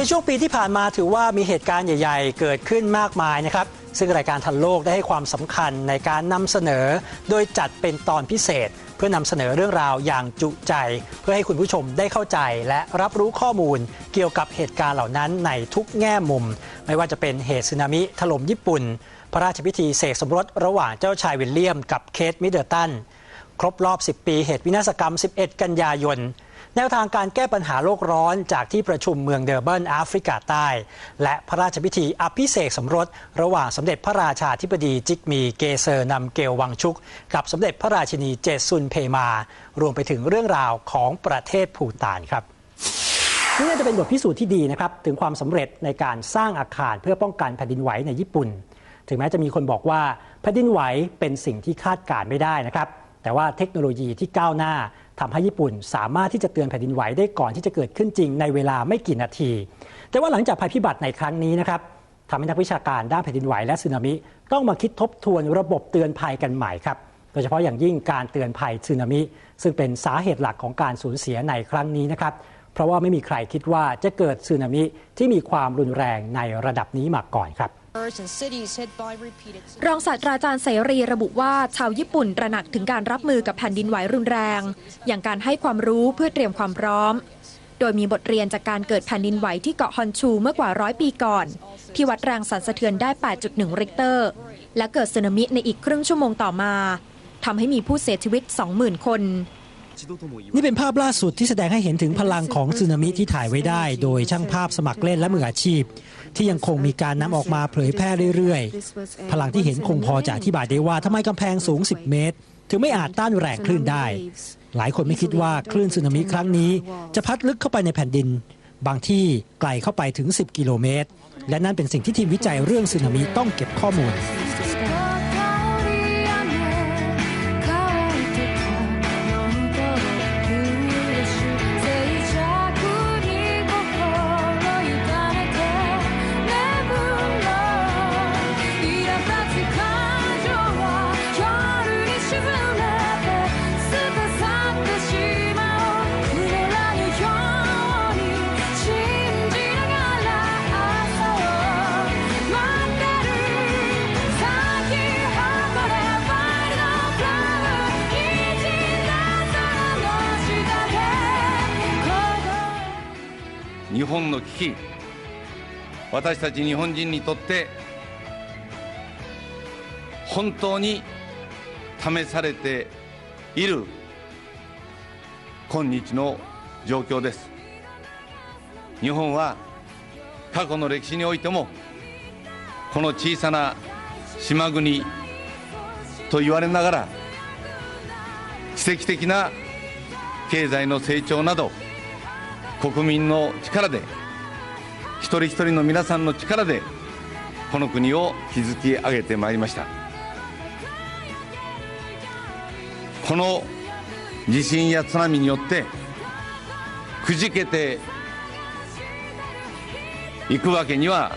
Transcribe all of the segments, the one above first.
ในช่วงปีที่ผ่านมาถือว่ามีเหตุการณ์ใหญ่ ๆ เกิดขึ้นมากมายนะครับ ซึ่งรายการทันโลกได้ให้ความสำคัญในการนำเสนอ โดยจัดเป็นตอนพิเศษ เพื่อนำเสนอเรื่องราวอย่างจุใจ เพื่อให้คุณผู้ชมได้เข้าใจ และรับรู้ข้อมูลเกี่ยวกับเหตุการณ์เหล่านั้นในทุกแง่มุม ไม่ว่าจะเป็นเหตุสึนามิถล่มญี่ปุ่น พระราชพิธีเสกสมรสระหว่างเจ้าชายวิลเลียม กับเคทมิดเดิลตันครบรอบ 10 ปีเหตุวินาศกรรม 11 กันยายน แนวทางการแก้ปัญหาโลกร้อนจากที่ประชุมเมืองเดอร์เบิลแอฟริกาใต้ และพระราชพิธีอภิเษกสมรส ระหว่างสมเด็จพระราชาธิบดีจิกมีเกเซอร์นำเกลวังชุก กับสมเด็จพระราชินีเจซุนเพมา รวมไปถึงเรื่องราวของประเทศภูฏานครับนี่น่าจะเป็นบทพิสูจน์ที่ดีนะครับถึงความสำเร็จในการสร้างอาคารเพื่อป้องกันแผ่นดินไหวในญี่ปุ่น ถึงแม้จะมีคนบอกว่าแผ่นดินไหวเป็นสิ่งที่คาดการณ์ไม่ได้นะครับ แต่ว่าเทคโนโลยีที่ก้าวหน้าทำให้ญี่ปุ่นสามารถที่จะเตือนแผ่นดินไหวได้ก่อนที่จะเกิดขึ้นจริงในเวลาไม่กี่นาที แต่ว่าหลังจากภัยพิบัติในครั้งนี้นะครับทำให้นักวิชาการด้านแผ่นดินไหวและสึนามิต้องมาคิดทบทวนระบบเตือนภัยกันใหม่ครับโดยเฉพาะอย่างยิ่งการเตือนภัยสึนามิ ซึ่งเป็นสาเหตุหลักของการสูญเสียในครั้งนี้นะครับ เพราะว่าไม่มีใครคิดว่าจะเกิดสึนามิที่มีความรุนแรงในระดับนี้มาก่อนครับรองศาสตราจารย์เสรีระบุว่าชาวญี่ปุ่นตระหนักถึงการรับมือกับแผ่นดินไหวรุนแรง อย่างการให้ความรู้เพื่อเตรียมความพร้อม โดยมีบทเรียนจากการเกิดแผ่นดินไหวที่เกาะฮอนชูเมื่อกว่าร้อยปีก่อน ที่วัดแรงสั่นสะเทือนได้ 8.1 ริกเตอร์ และเกิดสึนามิในอีกครึ่งชั่วโมงต่อมาทำให้มีผู้เสียชีวิต 20,000 คน นี่เป็นภาพล่าสุดที่แสดงให้เห็นถึงพลังของสึนามิที่ถ่ายไว้ได้ โดยช่างภาพสมัครเล่นและมืออาชีพ ที่ยังคงมีการนำออกมาเผยแพร่เรื่อยๆ พลังที่เห็นคงพอจะอธิบายได้ว่าทำไมกำแพงสูง 10 เมตร ถึงไม่อาจต้านแรงคลื่นได้ หลายคนไม่คิดว่าคลื่นสึนามิครั้งนี้ จะพัดลึกเข้าไปในแผ่นดิน บางที่ไกลเข้าไปถึง 10 กิโลเมตร และนั่นเป็นสิ่งที่ทีมวิจัยเรื่องสึนามิต้องเก็บข้อมูล 日本の危機私たち日本人にとって本当に試されている今日の状況です。日本は過去の歴史においてもこの小さな島国と言われながら奇跡的な経済の成長など国民の力で一人一人の皆さんの力でこの国を築き上げてまいりました。この地震や津波によってくじけていくわけには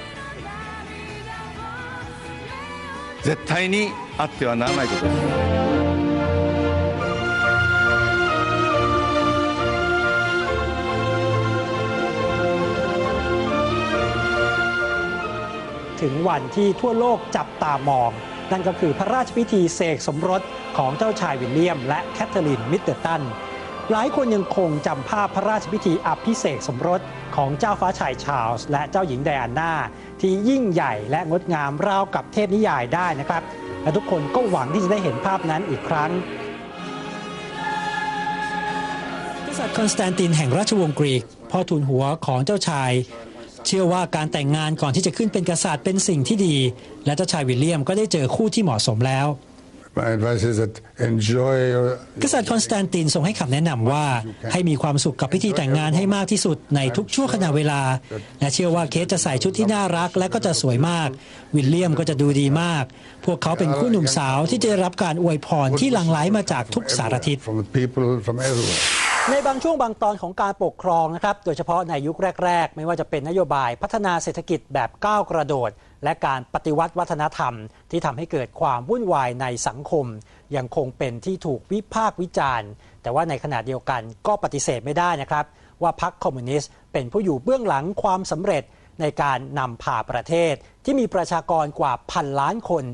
絶対にあってはならないことです。 ถึงวันที่ทั่วโลกจับตามอง นั่นก็คือพระราชพิธีเสกสมรสของเจ้าชายวิลเลียม และแคทเธอรีนมิดเดิลตันหลายคนยังคงจำภาพพระราชพิธีอภิเษกสมรสของเจ้าฟ้าชายชาลส์และเจ้าหญิงไดอาน่า ที่ยิ่งใหญ่และงดงามราวกับเทพนิยายได้นะครับ และทุกคนก็หวังที่จะได้เห็นภาพนั้นอีกครั้งกษัตริย์คอนสแตนตินแห่งราชวงศ์กรีก พ่อทูลหัวของเจ้าชาย เชื่อว่าการแต่งงานก่อนที่จะขึ้นเป็นกษัตริย์เป็นสิ่งที่ดี และเจ้าชายวิลเลียมก็ได้เจอคู่ที่เหมาะสมแล้ว My advice is that enjoy your กษัตริย์คอนสแตนตินทรงให้คำแนะนำว่า ให้มีความสุขกับพิธีแต่งงานให้มากที่สุดในทุกชั่วขณะเวลา และเชื่อว่าเคสจะใส่ชุดที่น่ารักและก็จะสวยมาก วิลเลียมก็จะดูดีมาก พวกเขาเป็นคู่หนุ่มสาวที่จะได้รับการอวยพรที่หลั่งไหลมาจากทุกสารทิศ ในบางช่วงบางตอนของการปกครองนะครับ โดยเฉพาะในยุคแรก ๆ ไม่ว่าจะเป็นนโยบายพัฒนาเศรษฐกิจแบบก้าวกระโดด และการปฏิวัติวัฒนธรรม ที่ทำให้เกิดความวุ่นวายในสังคม ยังคงเป็นที่ถูกวิพากษ์วิจารณ์ แต่ว่าในขณะเดียวกันก็ปฏิเสธไม่ได้นะครับ ว่าพรรคคอมมิวนิสต์เป็นผู้อยู่เบื้องหลังความสำเร็จในการนำพาประเทศ ที่มีประชากรกว่าพันล้านคน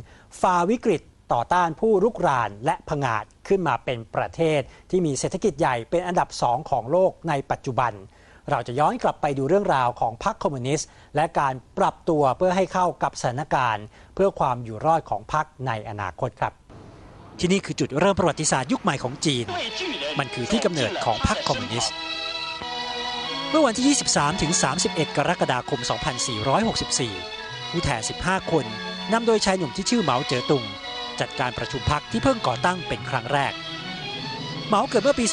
ฝ่าวิกฤตต่อต้านผู้รุกรานและผงาด ขึ้นมาเป็นประเทศที่มีเศรษฐกิจใหญ่เป็นอันดับสองของโลกในปัจจุบัน เราจะย้อนกลับไปดูเรื่องราวของพรรคคอมมิวนิสต์และการปรับตัวเพื่อให้เข้ากับสถานการณ์ เพื่อความอยู่รอดของพรรคในอนาคตครับ ที่นี่คือจุดเริ่มประวัติศาสตร์ยุคใหม่ของจีน มันคือที่กำเนิดของพรรคคอมมิวนิสต์เมื่อวันที่ 23 ถึง 31 กรกฎาคม 2464 ผู้แทน 15 คนนำโดยชายหนุ่มที่ชื่อเหมาเจ๋อตุง จัดการประชุมพักที่เพิ่งก่อตั้งเป็นครั้งแรก เหมาเกิดเมื่อปี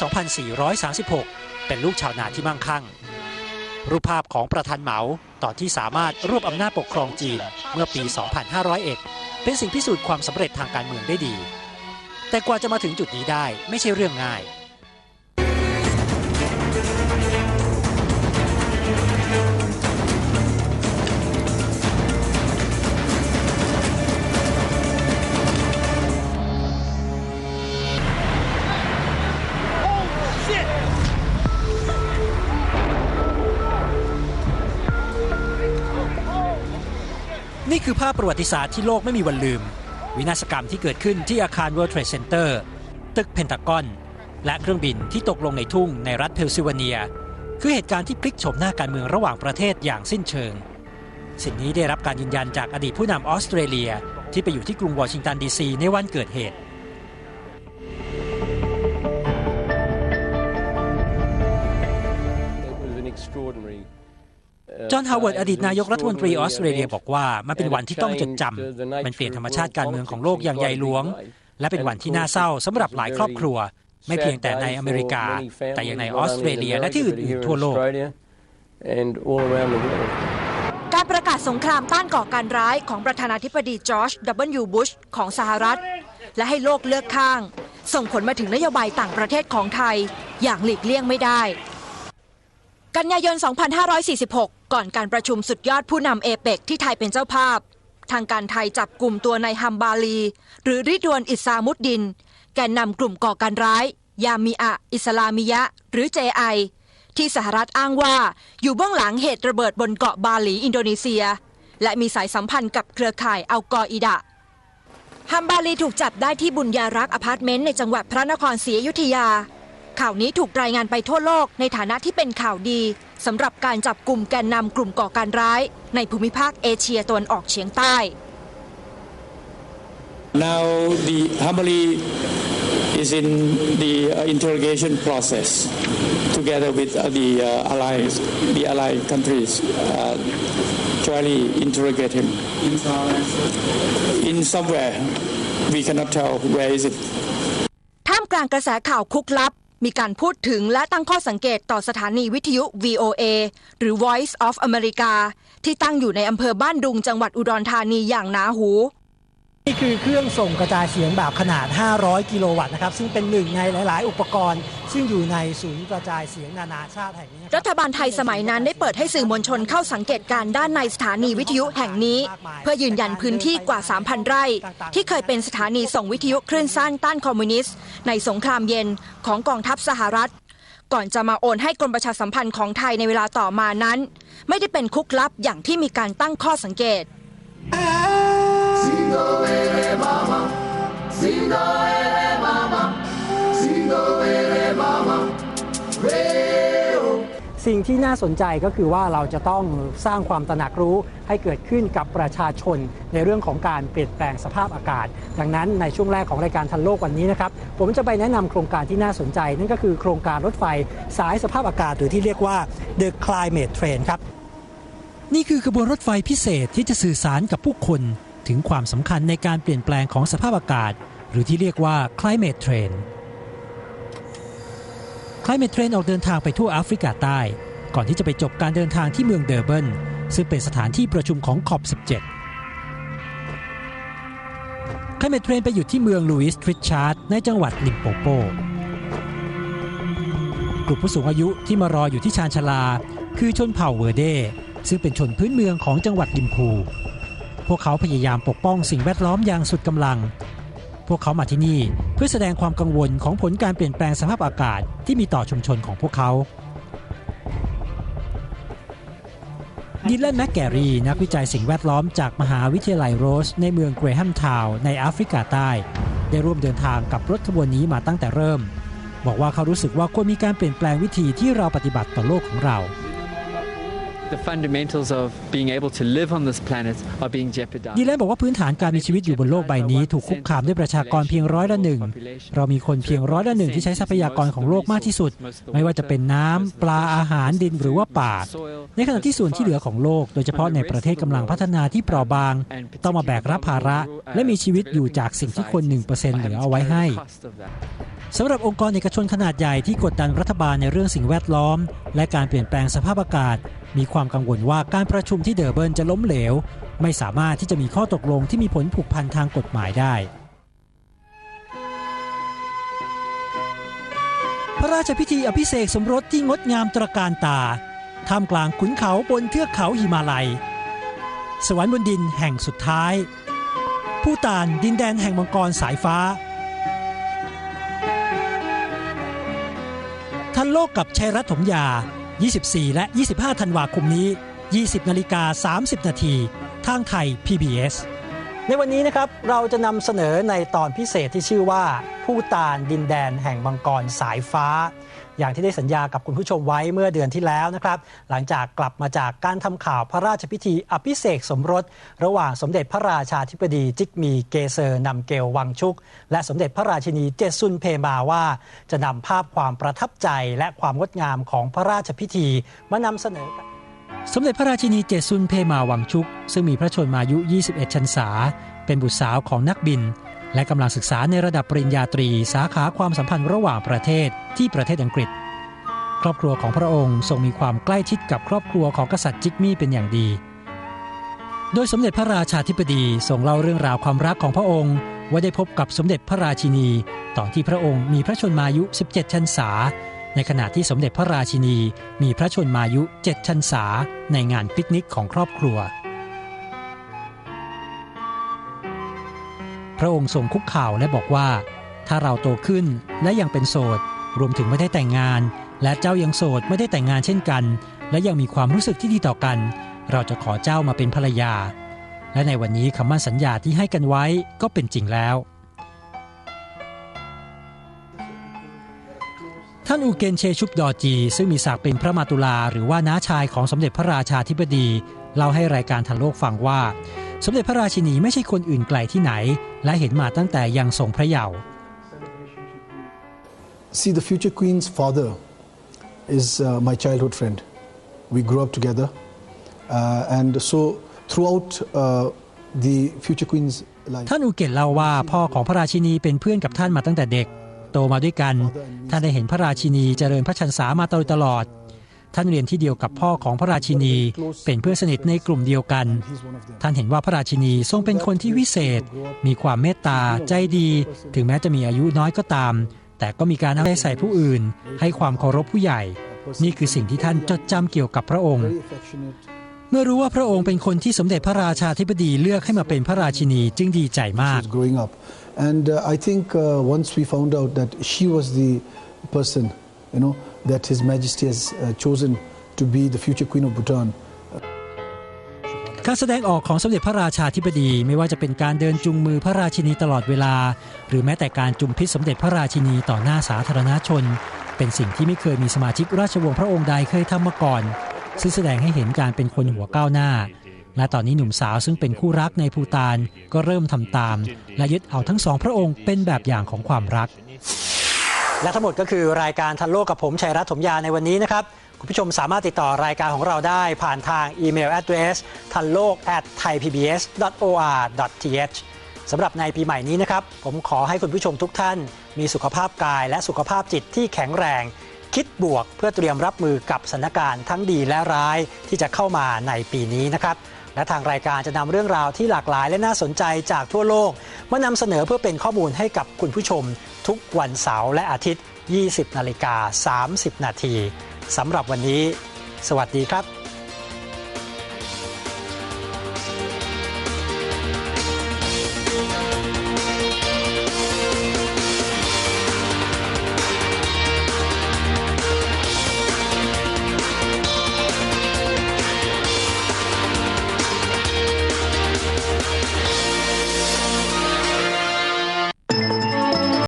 2436 เป็นลูกชาวนาที่มั่งคั่ง รูปภาพของประธานเหมาตอนที่สามารถรวบอำนาจปกครองจีนเมื่อปี 2501 เป็นสิ่งพิสูจน์ความสำเร็จทางการเมืองได้ดี แต่กว่าจะมาถึงจุดนี้ได้ไม่ใช่เรื่องง่าย คือภาพประวัติศาสตร์ที่โลกไม่มีวันลืม วินาศกรรมที่เกิดขึ้นที่อาคาร World Trade Center ตึกเพนทากอน และเครื่องบินที่ตกลงในทุ่งในรัฐเพลซิลเวเนีย คือเหตุการณ์ที่พลิกโฉมหน้าการเมืองระหว่างประเทศอย่างสิ้นเชิง สิ่งนี้ได้รับการยืนยันจากอดีตผู้นำออสเตรเลีย ที่ไปอยู่ที่กรุงวอชิงตันดีซีในวันเกิดเหตุ จอห์นฮาวเวิร์ดอดีตนายกรัฐมนตรีออสเตรเลียบอกว่ามันเป็นวันที่ต้องจดจำมันเปลี่ยนธรรมชาติการเมืองของโลกอย่างใหญ่หลวง และเป็นวันที่น่าเศร้าสำหรับหลายครอบครัว ไม่เพียงแต่ในอเมริกา แต่ยังในออสเตรเลียและที่อื่นๆทั่วโลกการประกาศสงครามต้านก่อการร้ายของประธานาธิบดีจอร์จ W. บุชของสหรัฐ และให้โลกเลือกข้าง ส่งผลมาถึงนโยบายต่างประเทศของไทย อย่างหลีกเลี่ยงไม่ได้ กันยายน 2546 ก่อนการประชุมสุดยอดผู้นำเอเปกที่ไทยเป็นเจ้าภาพ ทางการไทยจับกลุ่มตัวนายฮัมบาลี หรือริดวนอิสามุดดิน แกนนำกลุ่มก่อการร้าย ยามีอะ อิสลามิยะ หรือ JI ที่สหรัฐอ้างว่าอยู่เบื้องหลังเหตุระเบิดบนเกาะบาหลีอินโดนีเซีย และมีสายสัมพันธ์กับเครือข่ายอัลกออิดะฮัมบาลีถูกจับได้ที่บุญญารักษ์อพาร์ตเมนต์ในจังหวัดพระนครศรีอยุธยา ข่าวนี้ถูกรายงานไปทั่วโลกในฐานะที่เป็นข่าวดีสำหรับการจับกลุ่มแกนนำกลุ่มก่อการร้าย ในภูมิภาคเอเชียตะวันออกเฉียงใต้ Now the Hamali is in the uh, interrogation process together with uh, the uh, allies, the allied countries, uh, trying to interrogate him. In somewhere, we cannot tell where is it. ท่ามกลางกระแสข่าวคุกลับ มีการพูดถึงและตั้งข้อสังเกตต่อสถานีวิทยุ VOA หรือ Voice of America ที่ตั้งอยู่ในอำเภอบ้านดุงจังหวัดอุดรธานีอย่างหนาหู นี่คือเครื่องส่งกระจายเสียงแบบขนาด 500 กิโลวัตต์นะครับ ซึ่งเป็นหนึ่งในหลาย ๆ อุปกรณ์ ซึ่งอยู่ในศูนย์กระจายเสียงนานาชาติแห่งนี้ รัฐบาลไทยสมัยนั้นได้เปิดให้สื่อมวลชนเข้าสังเกตการณ์ด้านในสถานีวิทยุแห่งนี้ เพื่อยืนยันพื้นที่กว่า 3,000 ไร่ ที่เคยเป็นสถานีส่งวิทยุคลื่นสั้นต้านคอมมิวนิสต์ ในสงครามเย็นของกองทัพสหรัฐ ก่อนจะมาโอนให้กรมประชาสัมพันธ์ของไทยในเวลาต่อมานั้น ไม่ได้เป็นคุกลับอย่างที่มีการตั้งข้อสังเกต สิ่งที่น่าสนใจก็คือว่าเราจะต้องสร้างความตระหนักรู้ให้เกิดขึ้นกับประชาชนในเรื่องของการเปลี่ยนแปลงสภาพอากาศ ดังนั้นในช่วงแรกของรายการทันโลกวันนี้นะครับผมจะไปแนะนำโครงการที่น่าสนใจ นั่นก็คือโครงการรถไฟสายสภาพอากาศหรือที่เรียกว่า The Climate Train ครับ นี่คือขบวนรถไฟพิเศษที่จะสื่อสารกับผู้คน ถึงความสำคัญในการเปลี่ยนแปลงของสภาพอากาศ หรือที่เรียกว่า Climate Train Climate Train ออกเดินทางไปทั่วแอฟริกาใต้ ก่อนที่จะไปจบการเดินทางที่เมืองเดอร์เบินซึ่งเป็นสถานที่ประชุมของคอบ 17 Climate Train ไปหยุดที่เมืองลูอิสทริชชาร์ดในจังหวัดลิมโปโปกลุ่มผู้สูงอายุที่มารออยู่ที่ชานชาลา คือชนเผ่าเวอร์เดซึ่งเป็นชนพื้นเมืองของจังหวัดลิมพู พวกเขาพยายามปกป้องสิ่งแวดล้อมอย่างสุดกำลัง พวกเขามาที่นี่เพื่อแสดงความกังวลของผลการเปลี่ยนแปลงสภาพอากาศที่มีต่อชุมชนของพวกเขาดิลเลนแมกแกรีนักวิจัยสิ่งแวดล้อมจากมหาวิทยาลัยโรส ในเมืองเกรแฮมทาวน์ในแอฟริกาใต้ ได้ร่วมเดินทางกับรถขบวนนี้มาตั้งแต่เริ่ม บอกว่าเขารู้สึกว่าควรมีการเปลี่ยนแปลงวิธีที่เราปฏิบัติต่อโลกของเรา The fundamentals of being able to live on this planet are being ดี jeopardized. แลนบอกว่าพื้นฐานการมีชีวิตอยู่บนโลกใบนี้ ถูกคุกคามด้วยประชากรเพียงร้อยละหนึ่ง เรามีคนเพียงร้อยละหนึ่งที่ใช้ทรัพยากรของโลกมากที่สุด ไม่ว่าจะเป็นน้ำ ปลาอาหารดินหรือว่าป่า ในขณะที่ส่วนที่เหลือของโลก โดยเฉพาะในประเทศกำลังพัฒนาที่เปราะบาง ต้องมาแบกรับภาระ และมีชีวิตอยู่จากสิ่งที่คน1%เหลือเอาไว้ให้สำหรับองค์กรเอกชนขนาดใหญ่ที่กดดันรัฐบาลในเรื่องสิ่งแวดล้อม และการเปลี่ยนแปลงสภาพอากาศ มีความกังวลว่าการประชุมที่เดอร์เบิร์นจะล้มเหลว ไม่สามารถที่จะมีข้อตกลงที่มีผลผูกพันทางกฎหมายได้ พระราชพิธีอภิเษกสมรสที่งดงามตระการตาท่ามกลางขุนเขาบนเทือกเขาหิมาลัย สวรรค์บนดินแห่งสุดท้าย ผู้ตานดินแดนแห่งมังกรสายฟ้า ทันโลกกับชัยรัตถมยา 24 และ 25 ธันวาคมนี้ 20 นาฬิกา 30 นาที ทางไทย PBS ในวันนี้นะครับเราจะนำเสนอในตอนพิเศษที่ชื่อว่า ผู้ตานดินแดนแห่งมังกรสายฟ้า อย่างที่ได้สัญญากับคุณผู้ชมไว้เมื่อเดือนที่แล้วนะครับหลังจากกลับมาจากการทำข่าวพระราชพิธีอภิเษกสมรส ระหว่างสมเด็จพระราชาธิบดีจิกมีเกเซอร์นำเกลวังชุก และสมเด็จพระราชินีเจซุนเพมาว่า จะนำภาพความประทับใจและความงดงามของพระราชพิธีมานำเสนอสมเด็จพระราชินีเจซุนเพมาวังชุก ซึ่งมีพระชนมายุ 21 ชันษา เป็นบุตรสาวของนักบิน และกำลังศึกษาในระดับปริญญาตรีสาขาความสัมพันธ์ระหว่างประเทศที่ประเทศอังกฤษ ครอบครัวของพระองค์ทรงมีความใกล้ชิดกับครอบครัวของกษัตริย์จิกมี่เป็นอย่างดี โดยสมเด็จพระราชาธิบดีทรงเล่าเรื่องราวความรักของพระองค์ ว่าได้พบกับสมเด็จพระราชินี ตอนที่พระองค์มีพระชนมายุ 17 ชันษา ในขณะที่สมเด็จพระราชินีมีพระชนมายุ 7 ชันษา ในงานปิกนิกของครอบครัว พระองค์ทรงคุกเข่าและบอกว่า ถ้าเราโตขึ้นและยังเป็นโสด รวมถึงไม่ได้แต่งงาน และเจ้ายังโสดไม่ได้แต่งงานเช่นกัน และยังมีความรู้สึกที่ดีต่อกัน เราจะขอเจ้ามาเป็นภรรยา และในวันนี้คำมั่นสัญญาที่ให้กันไว้ก็เป็นจริงแล้ว ท่านอูเกนเชชุบดอจี ซึ่งมีศักดิ์เป็นพระมาตุลาหรือว่าน้าชายของสมเด็จพระราชาธิบดีเล่าให้รายการทันโลกฟังว่า สมเด็จพระราชินีไม่ใช่คนอื่นไกลที่ไหน และเห็นมาตั้งแต่ยังทรงพระเยาว์ See, the future queen's father is uh, my childhood friend. We grew up together. Uh, and so, throughout uh, the future queen's life, ท่านอูเกตเล่าว่าพ่อของพระราชินีเป็นเพื่อนกับท่านมาตั้งแต่เด็ก โตมาด้วยกัน ท่านได้เห็นพระราชินีเจริญพระชรรษามาโดยตลอด ท่านเรียนที่เดียวกับพ่อของพระราชินี เป็นเพื่อนสนิทในกลุ่มเดียวกัน ท่านเห็นว่าพระราชินีทรงเป็นคนที่วิเศษ มีความเมตตาใจดี ถึงแม้จะมีอายุน้อยก็ตาม แต่ก็มีการเอาใจใส่ผู้อื่น ให้ความเคารพผู้ใหญ่ นี่คือสิ่งที่ท่านจดจำเกี่ยวกับพระองค์ เมื่อรู้ว่าพระองค์เป็นคนที่สมเด็จพระราชาธิบดีเลือกให้มาเป็นพระราชินีจึงดีใจมาก And uh, I think uh, once we found out that she was the person, you know, that His Majesty has chosen to be the future Queen of Bhutan, การแสดงออกของสมเด็จพระราชาธิบดีไม่ว่าจะเป็นการเดินจุงมือพระราชินีตลอดเวลา หรือแม้แต่การจุมพิษสมเด็จพระราชินีต่อหน้าสาธารณชน เป็นสิ่งที่ไม่เคยมีสมาชิกราชวงศ์พระองค์ใดเคยทำมาก่อน ซึ่งแสดงให้เห็นการเป็นคนหัวก้าวหน้า และตอนนี้หนุ่มสาวซึ่งเป็นคู่รักในภูตานก็เริ่มทำตาม และยึดเอาทั้งสองพระองค์เป็นแบบอย่างของความรัก และทั้งหมดก็คือรายการทันโลกกับผมชัยรัตน์ถมยาในวันนี้นะครับ คุณผู้ชมสามารถติดต่อรายการของเราได้ผ่านทางอีเมล address ทันโลก at thaipbs.or.th สำหรับในปีใหม่นี้นะครับ ผมขอให้คุณผู้ชมทุกท่าน มีสุขภาพกายและสุขภาพจิตที่แข็งแรง คิดบวกเพื่อเตรียมรับมือกับสถานการณ์ทั้งดีและร้ายที่จะเข้ามาในปีนี้นะครับและทางรายการจะนำเรื่องราวที่หลากหลายและน่าสนใจจากทั่วโลก มานำเสนอเพื่อเป็นข้อมูลให้กับคุณผู้ชม ทุกวันเสาร์และอาทิตย์ 20 นาฬิกา 30 นาทีสำหรับวันนี้ สวัสดีครับ